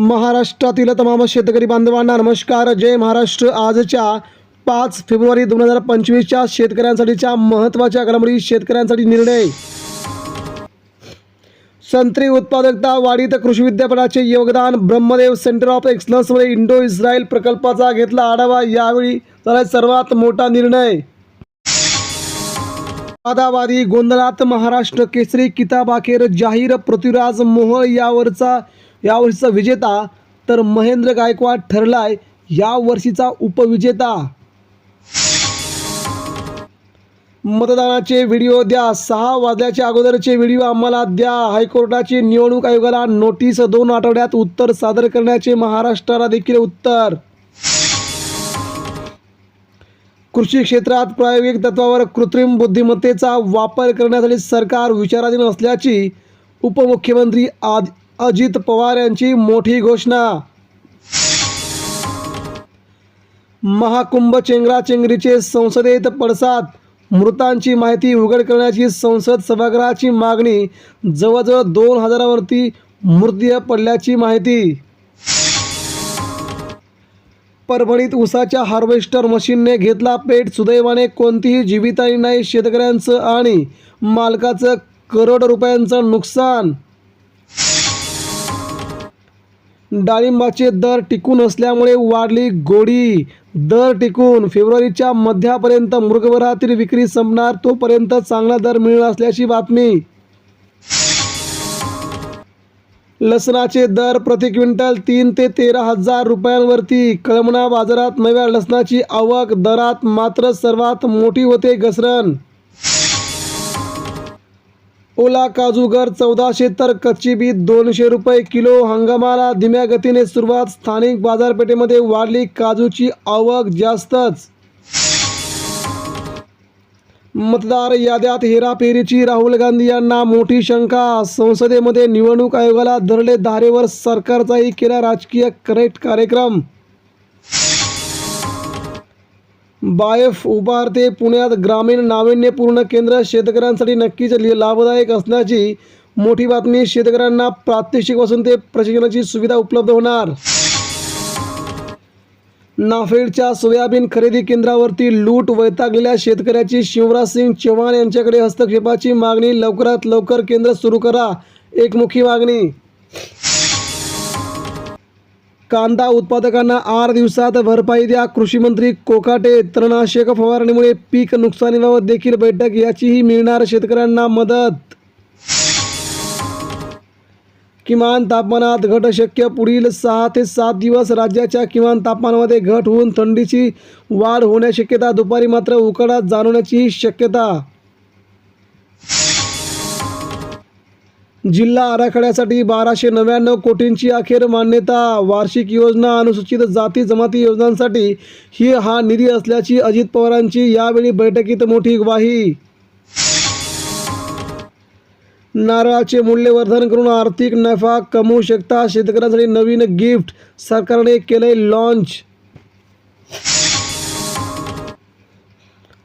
महाराष्ट्रातील तमाम शेतकरी बांधवांना नमस्कार. जय महाराष्ट्र. आजच्या पाच फेब्रुवारी दोन हजार पंचवीसच्या शेतकऱ्यांसाठीच्या महत्त्वाच्या घडामोडी शेतकऱ्यांसाठी निर्णय. संत्री उत्पादकता वाढीत कृषी विद्यापीठाचे योगदान ब्रह्मदेव सेंटर ऑफ एक्सलन्समध्ये इंडो इस्रायल प्रकल्पाचा घेतला आढावा. यावेळी झाला सर्वात मोठा निर्णय. वादावादी गोंधळात महाराष्ट्र केसरी किताबाखेर जाहीर पृथ्वीराज मोहोळ यावरचा यावर्षीचा विजेता तर महेंद्र गायकवाड ठरलाय या वर्षीचा उपविजेता. मतदानाचे व्हिडिओ द्या. सहा वाजल्याच्या अगोदरचे व्हिडिओ आम्हाला द्या. हायकोर्टाची निवडणूक आयोगाला नोटीस दोन आठवड्यात उत्तर सादर करण्याचे महाराष्ट्राला देखील उत्तर. कृषी क्षेत्रात प्रायोगिक तत्वावर कृत्रिम बुद्धिमत्तेचा वापर करण्यासाठी सरकार विचाराधीन असल्याची उपमुख्यमंत्री आद अजित पवार यांची मोठी घोषणा. महाकुंभ चेंगराचेंगरीचे संसदेत पडसाद. मृतांची माहिती उघड करण्याची संसद सभागृहाची मागणी. जवळजवळ दोन हजारावरती मृतदेह पडल्याची माहिती. परभणीत उसाच्या हार्वेस्टर मशीनने घेतला पेट. सुदैवाने कोणतीही जीवितहानी नाही शेतकऱ्यांचं आणि मालकाचं करोड रुपयांचं नुकसान. डाळिंबाचे दर टिकून असल्यामुळे वाढली गोडी. दर टिकून फेब्रुवारीच्या मध्यापर्यंत मृगभरातील विक्री संपणार तोपर्यंत चांगला दर मिळणार असल्याची बातमी. लसणाचे दर प्रति क्विंटल तीन ते तेरा हजार रुपयांवरती. कळमना बाजारात नव्या लसणाची आवक दरात मात्र सर्वात मोठी होते घसरण. ओला काजूगर चौदाशे तर कच्ची बीट दोनशे रुपये किलो. हंगामाला धीम्या गतीने सुरुवात स्थानिक बाजारपेठेमध्ये वाढली. काजूची आवक जास्तच. मतदार याद्यात हेराफेरीची राहुल गांधी यांना मोठी शंका. संसदेमध्ये निवडणूक आयोगाला धरले धारेवर सरकारचाही केला राजकीय करेक्ट कार्यक्रम. बायफ उभारते पुण्यात ग्रामीण नाविन्यपूर्ण केंद्र शेतकऱ्यांसाठी नक्कीच लाभदायक असण्याची मोठी बातमी शेतकऱ्यांना प्रात्यक्षिकपासून ते प्रशिक्षणाची सुविधा उपलब्ध होणार. नाफेडच्या सोयाबीन खरेदी केंद्रावरती लूट वैतागलेल्या शेतकऱ्याची शिवराज सिंग चव्हाण यांच्याकडे हस्तक्षेपाची मागणी. लवकरात लवकर केंद्र सुरू करा. एकमुखी मागणी. कांदा उत्पादकांना आठ दिवसात भरपाई द्या. कृषी मंत्री कोकाटे तणनाशक फवारणीमुळे पीक नुकसानीबाबत देखील बैठक याचीही मिळणार शेतकऱ्यांना मदत. किमान तापमानात घट शक्य पुढील सहा ते सात दिवस राज्याच्या किमान तापमानामध्ये घट होऊन थंडीची वाढ होण्याची शक्यता दुपारी मात्र उकाडा जाणवण्याची शक्यता. जिल्हा आराखड्यासाठी बाराशे नव्याण्णव कोटींची अखेर मान्यता. वार्षिक योजना अनुसूचित जाती जमाती योजनांसाठी ही हा निधी असल्याची अजित पवारांची यावेळी बैठकीत मोठी ग्वाही. नारळाचे मूल्यवर्धन करून आर्थिक नफा कमवू शकता. शेतकऱ्यांसाठी नवीन गिफ्ट सरकारने केले लॉन्च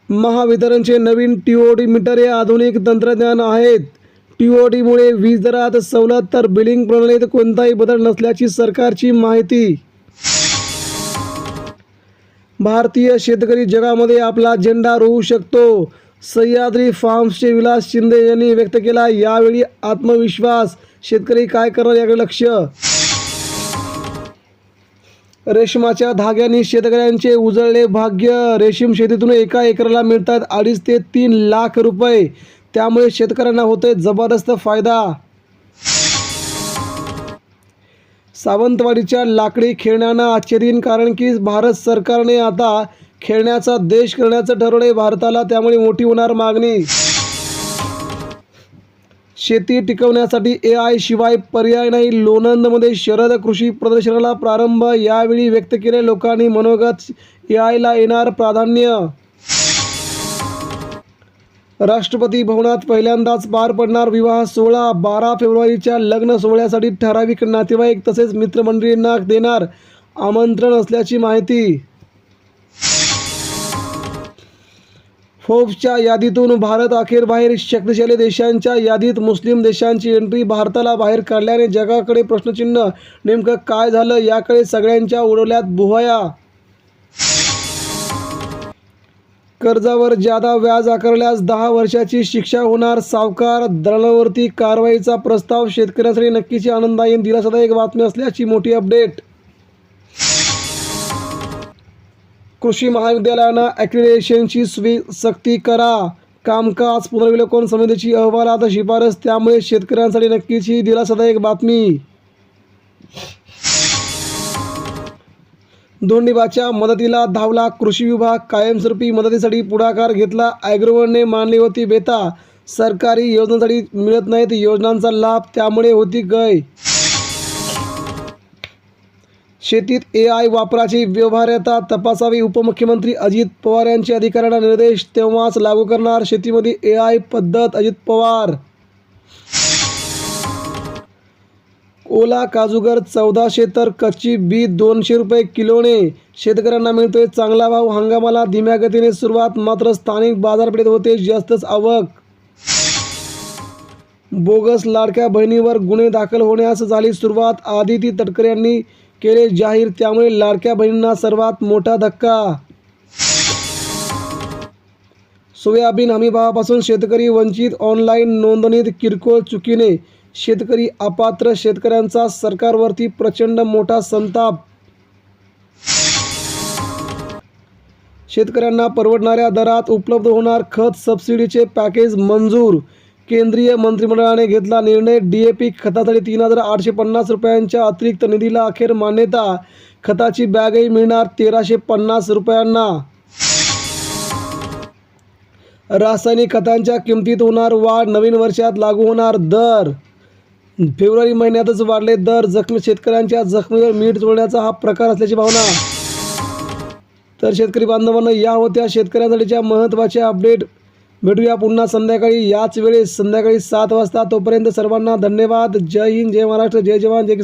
महावितरणचे नवीन टीओडी मीटर हे आधुनिक तंत्रज्ञान आहेत. टीओडीमुळे वीज दरात सवलत तर बिलिंग प्रणालीत कोणताही बदल नसल्याची सरकारची माहिती. भारतीय शेतकरी जगामध्ये आपला झेंडा रोवू शकतो. सह्याद्री फार्म्सचे विलास शिंदे यांनी व्यक्त केला. यावेळी आत्मविश्वास. शेतकरी काय करणार याकडे लक्ष. रेशमाच्या धाग्यांनी शेतकऱ्यांचे उजळले भाग्य. रेशीम शेतीतून एका एकराला मिळतात अडीच ते तीन लाख रुपये. त्यामुळे शेतकऱ्यांना होतोय जबरदस्त फायदा. सावंतवाडीच्या लाकडी खेळण्यांना आश्चर्य कारण की भारत सरकारने आता खेळण्याचा देश करण्याचं ठरवलंय भारताला त्यामुळे मोठी होणार मागणी. शेती टिकवण्यासाठी ए आय शिवाय पर्याय नाही. लोणंदमध्ये शरद कृषी प्रदर्शनाला प्रारंभ. यावेळी व्यक्त केले लोकांनी मनोगत ए आयला येणार प्राधान्य. राष्ट्रपती भवनात पहिल्यांदाच पार पडणार विवाह सोहळा. बारा फेब्रुवारीच्या लग्न सोहळ्यासाठी ठराविक नातेवाईक तसेच मित्रमंडळींना देणार आमंत्रण असल्याची माहिती फोर्ब्सच्या यादीतून भारत अखेर बाहेर. शक्तिशाली देशांच्या यादीत मुस्लिम देशांची एंट्री भारताला बाहेर काढल्याने जगाकडे प्रश्नचिन्ह. नेमकं काय झालं याकडे सगळ्यांच्या उडवल्यात बुहया. कर्जावर जादा व्याज आकारल्यास दहा वर्षाची शिक्षा होणार सावकार दलालावरती कारवाईचा प्रस्ताव शेतकऱ्यांसाठी नक्कीची आनंददायी. दिलासादायक बातमी असल्याची मोठी अपडेट. कृषी महाविद्यालयांना ॲक्रिडेशनची सुवि सक्ती करा. कामकाज पुनर्विलोकन समितीची अहवालात शिफारस त्यामुळे शेतकऱ्यांसाठी नक्कीच ही दिलासादायक बातमी. धोंडीबाच्या मदतीला धावला कृषी विभाग कायमस्वरूपी मदतीसाठी पुढाकार घेतला. ॲग्रोवनने मानली होती बेता. सरकारी योजनांसाठी मिळत नाहीत योजनांचा लाभ त्यामुळे होती गय. शेतीत ए आय वापराची व्यवहार्यता तपासावी उपमुख्यमंत्री अजित पवार यांचे अधिकाऱ्यांना निर्देश तेव्हाच लागू करणार शेतीमध्ये ए आय पद्धत अजित पवार. ओला काजूगर चौदाशे तर कच्ची बी दोनशे रुपये किलोने. शेतकऱ्यांना मिळतोय चांगला भाव हंगामाला धीम्या गतीने सुरुवात मात्र स्थानिक बाजारपेठेत होते जास्तच आवक. बोगस लाडक्या बहिणीवर गुन्हे दाखल होण्यास झाली सुरुवात आदिती तटकरे यांनी केले जाहीर त्यामुळे लाडक्या बहिणींना सर्वात मोठा धक्का. सोयाबीन हमीभावापासून शेतकरी वंचित ऑनलाईन नोंदणीत किरकोळ चुकीने. शेतकरी अपात्र शेतकऱ्यांचा सरकारवरती प्रचंड मोठा संताप. शेतकऱ्यांना परवडणाऱ्या दरात उपलब्ध होणार खत सबसिडीचे पॅकेज मंजूर. केंद्रीय मंत्रिमंडळाने घेतला निर्णय. डी ए पी खतासाठी तीन हजार आठशे पन्नास रुपयांच्या अतिरिक्त निधीला अखेर मान्यता. खताची बॅगही मिळणार तेराशे पन्नास रुपयांना. रासायनिक खतांच्या किमतीत होणार वाढ. नवीन वर्षात लागू होणार दर. फेब्रुवारी महिन्यातच वाढले दर. जखमी शेतकऱ्यांच्या जखमीवर मीठ जोडण्याचा हा प्रकार असल्याची भावना. तर शेतकरी बांधवांना या होत्या शेतकऱ्यांसाठीच्या महत्त्वाच्या अपडेट. भेटूया पुन्हा संध्याकाळी. याच वेळेस संध्याकाळी सात वाजता तोपर्यंत सर्वांना धन्यवाद. जय हिंद जय महाराष्ट्र जय जवान जय